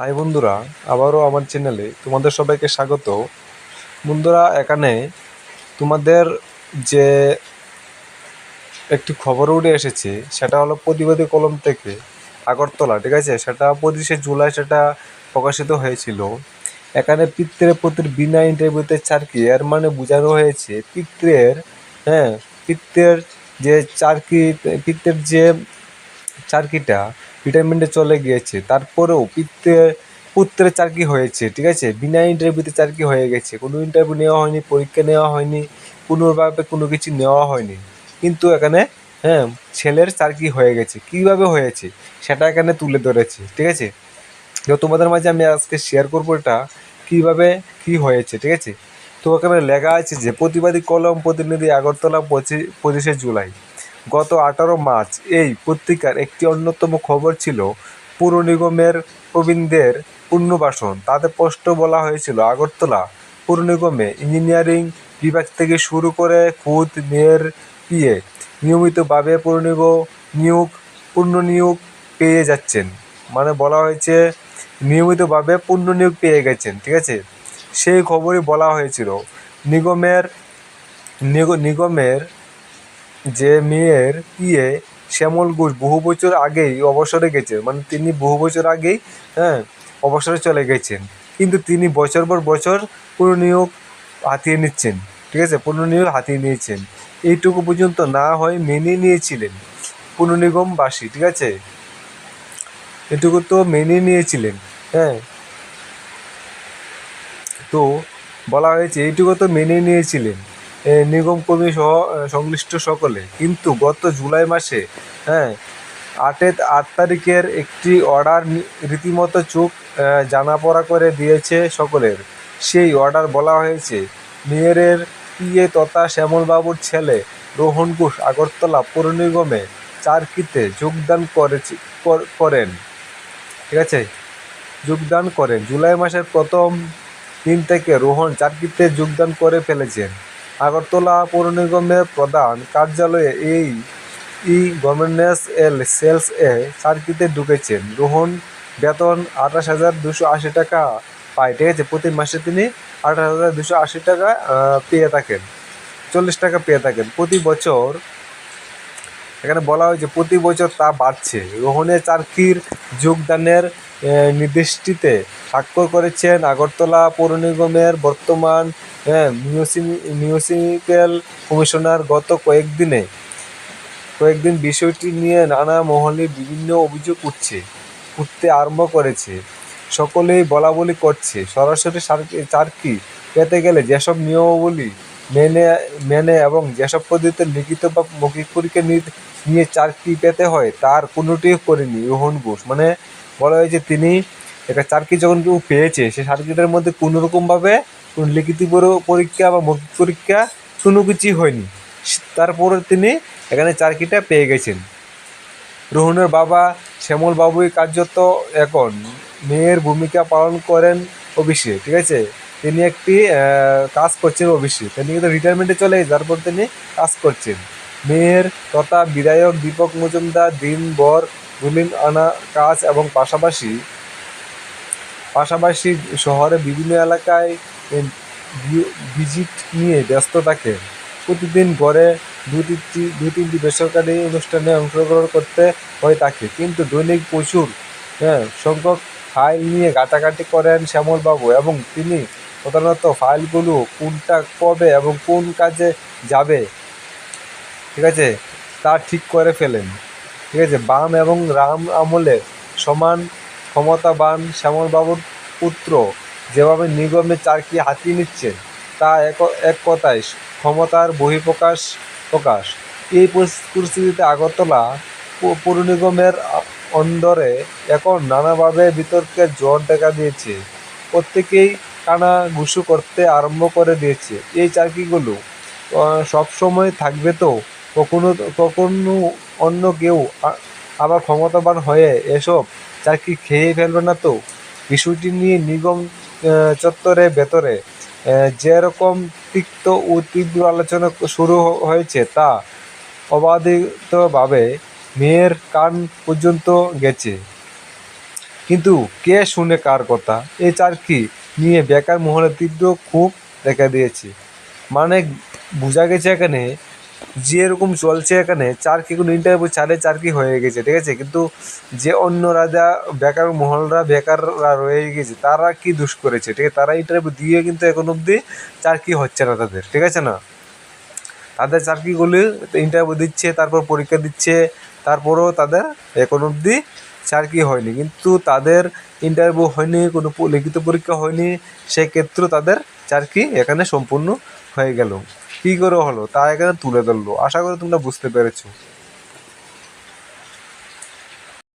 High বন্ধুরা, আবারও আমার চ্যানেলে তোমাদের সবাইকে স্বাগত। বন্ধুরা, এখানে তোমাদের যে একটি খবর উঠে এসেছে, সেটা হলো প্রতিবাদী কলম থেকে আগরতলা, ঠিক আছে? সেটা পঁচিশে জুলাই সেটা প্রকাশিত হয়েছিল। এখানে পিত্রের প্রতির বিনা ইন্টারভিউতে চারকি এর মানে বোঝানো হয়েছে পিত্রের হ্যাঁ পিত্রের যে চারকি পিত্রের যে চারকিটা রিটায়ারমেন্টে চলে গিয়েছে। তারপরেও পিত্রের পুত্রের চাকরি হয়েছে, ঠিক আছে? বিনা ইন্টারভিউতে চাকরি হয়ে গেছে। কোনো ইন্টারভিউ নেওয়া হয়নি, পরীক্ষা নেওয়া হয়নি কোনোভাবে কোনো কিছু নেওয়া হয়নি। কিন্তু এখানে হ্যাঁ ছেলের চাকরি হয়ে গেছে। কীভাবে হয়েছে? সেটা এখানে তুলে ধরেছে, ঠিক আছে? তো তোমাদের মাঝে আমি আজকে শেয়ার করব এটা, কীভাবে কী হয়েছে, ঠিক আছে? তো এখানে লেখা আছে যে, প্রতিবাদী কলম প্রতিনিধি আগরতলা পঁচিশ পঁচিশে জুলাই। গত আঠারো মার্চ এই পত্রিকার একটি অন্যতম খবর ছিল পুর নিগমের প্রবীণদের পুনর্বাসন। তাতে স্পষ্ট বলা হয়েছিল, আগরতলা পুর নিগমে ইঞ্জিনিয়ারিং বিভাগ থেকে শুরু করে খুদ মেয়ের পিএ নিয়মিতভাবে পুরনিগ নিয়োগ পুনর্নিয়োগ পেয়ে যাচ্ছেন। মানে বলা হয়েছে, নিয়মিতভাবে পুনর্নিয়োগ পেয়ে গেছেন, ঠিক আছে? সেই খবরই বলা হয়েছিল, নিগমের নিগ- নিগমের যে মেয়ের পিয়ে শ্যামল ঘোষ বহু বছর আগেই অবসরে গেছে। মানে তিনি বহু বছর আগেই হ্যাঁ অবসরে চলে গেছেন। কিন্তু তিনি বছর পর বছর পুনর্নিয়োগ হাতিয়ে নিচ্ছেন। ঠিক আছে? পুনর্নিয়োগ হাতিয়ে নিয়েছেন। এইটুকু পর্যন্ত না হয় মেনে নিয়েছিলেন পুনর্নিগমবাসী, ঠিক আছে? এটুকু তো মেনে নিয়েছিলেন হ্যাঁ। তো বলা হয়েছে, এইটুকু তো মেনে নিয়েছিলেন। এ, নিগম কর্মী সহ সংশ্লিষ্ট সকলে। কিন্তু গত জুলাই মাসে হ্যাঁ আটে আট তারিখের একটি অর্ডার রীতিমতো এ, জানাপড়া করে দিয়েছে সকলের। সেই অর্ডার বলা হয়েছে মেয়রের পিএ তথা শ্যামলবাবুর ছেলে রোহন ঘোষ আগরতলা পৌর নিগমে চারকিতে যোগদান করেছে করেন। ঠিক আছে? যোগদান করেন। জুলাই মাসের প্রথম দিন থেকে রোহন চারকিতে যোগদান করে ফেলেছেন। আগরতলা পৌর নিগমের প্রধান কার্যালয়ে এই ই গভর্নেন্স এল সেলস এ সার্কিটে ঢুকেছেন। রোহন, বেতন আঠাশ হাজার দুশো আশি টাকা পায়, ঠিক আছে? প্রতি মাসে তিনি আঠাশ হাজার দুশো আশি টাকা পেয়ে থাকেন, চল্লিশ টাকা পেয়ে থাকেন। প্রতি বছর এখানে বলা হয়েছে প্রতি বছর তা বাড়ছে। রোহনের চাকরির যোগদানের নির্দেশটিতে স্বাক্ষর করেছেন আগরতলা পৌর নিগমের বর্তমান মিউনিসিপ্যাল কমিশনার গত কয়েকদিনে। কয়েকদিন বিষয়টি নিয়ে নানা মহলে বিভিন্ন অভিযোগ উঠছে, উঠতে আরম্ভ করেছে। সকলেই বলা বলি করছে, সরাসরি সার- চাকরি পেতে গেলে যেসব নিয়মাবলী মেনে মেনে এবং যেসব পদ্ধতিতে লিখিত বা মৌখিক পরীক্ষা নিয়ে চাকরি পেতে হয়, তার কোনোটি করেনি রোহন ঘোষ মানে বলা হয়েছে তিনি একটা চাকরি যখন কেউ পেয়েছে, সে চাকরিটার মধ্যে কোনো রকমভাবে কোনো লিখিত পরীক্ষা বা মৌখিক পরীক্ষা কোনো কিছুই হয়নি। তারপরে তিনি এখানে চাকরিটা পেয়ে গেছেন। রোহনের বাবা শ্যামল বাবুই কার্যত এখন মেয়ের ভূমিকা পালন করেন অফিসে, ঠিক আছে? তিনি একটি কাজ করছেন অফিসে। তিনি কিন্তু রিটায়ারমেন্টে চলে গেছে, তারপর তিনি কাজ করছেন। মেয়ের তথা বিধায়ক দীপক মজুমদার দিনভর দুলিন আনা কাজ এবং পাশাপাশি পাশাপাশি শহরে বিভিন্ন এলাকায় ভিজিট নিয়ে ব্যস্ত থাকেন। প্রতিদিন গড়ে দু তিনটি দু তিনটি বেসরকারি অনুষ্ঠানে অংশগ্রহণ করতে হয় তাকে কিন্তু দৈনিক প্রচুর হ্যাঁ সংখ্যক ফাইল নিয়ে ঘাটাঘাটি করেন শ্যামলবাবু এবং তিনি প্রধানত ফাইলগুলো কোনটা কবে এবং কোন কাজে যাবে, ঠিক আছে? তা ঠিক করে ফেলেন, ঠিক আছে? বাম এবং রাম আমলে সমান ক্ষমতাবান শ্যামলবাবুর পুত্র যেভাবে নিগমে চারকি হাতিয়ে নিচ্ছেন তা এক এক কথায় ক্ষমতার বহিঃপ্রকাশ প্রকাশ। এই পরিস্থিতিতে আগরতলা পৌর নিগমের অন্দরে এখন নানাভাবে বিতর্কের জ্বর দেখা দিয়েছে। প্রত্যেকেই কানা ঘুষু করতে আরম্ভ করে দিয়েছে। এই চাকরিগুলো সবসময় থাকবে তো? কখনো কখনো অন্য কেউ আবার ক্ষমতাবান হয়ে এসব চাকরি খেয়ে ফেলবে না তো? বিষয়টি নিয়ে নিগম চত্বরে ভেতরে যেরকম তিক্ত ও তীব্র আলোচনা শুরু হয়েছে তা অবাধিতভাবে মেয়ের কান পর্যন্ত গেছে। কিন্তু কে শুনে কার কথা? এই চারকি নিয়ে বেকার মহলে তীব্র ক্ষোভ দেখা দিয়েছে। মানে বোঝা গেছে এখানে, যে এরকম চলছে এখানে, চার কি কোনো ইন্টারভিউ চারে চার কি হয়ে গেছে, ঠিক আছে? কিন্তু যে অন্য রাজা, বেকার মহলরা, বেকাররা রয়ে গেছে, তারা কি দুষ করেছে? ঠিক আছে? তারা ইন্টারভিউ দিয়ে কিন্তু এখন অবধি চার কি হচ্ছে না তাদের, ঠিক আছে না? তাদের চাকরিগুলি ইন্টারভিউ দিচ্ছে, তারপর পরীক্ষা দিচ্ছে, তারপরও তাদের এখন অবধি চাকরি হয়নি। কিন্তু তাদের ইন্টারভিউ হয়নি, কোনো লিখিত পরীক্ষা হয়নি, সেক্ষেত্রেও তাদের চাকরি এখানে সম্পূর্ণ হয়ে গেল। কী করে হলো? তা এখানে তুলে ধরলো। আশা করি তোমরা বুঝতে পেরেছ।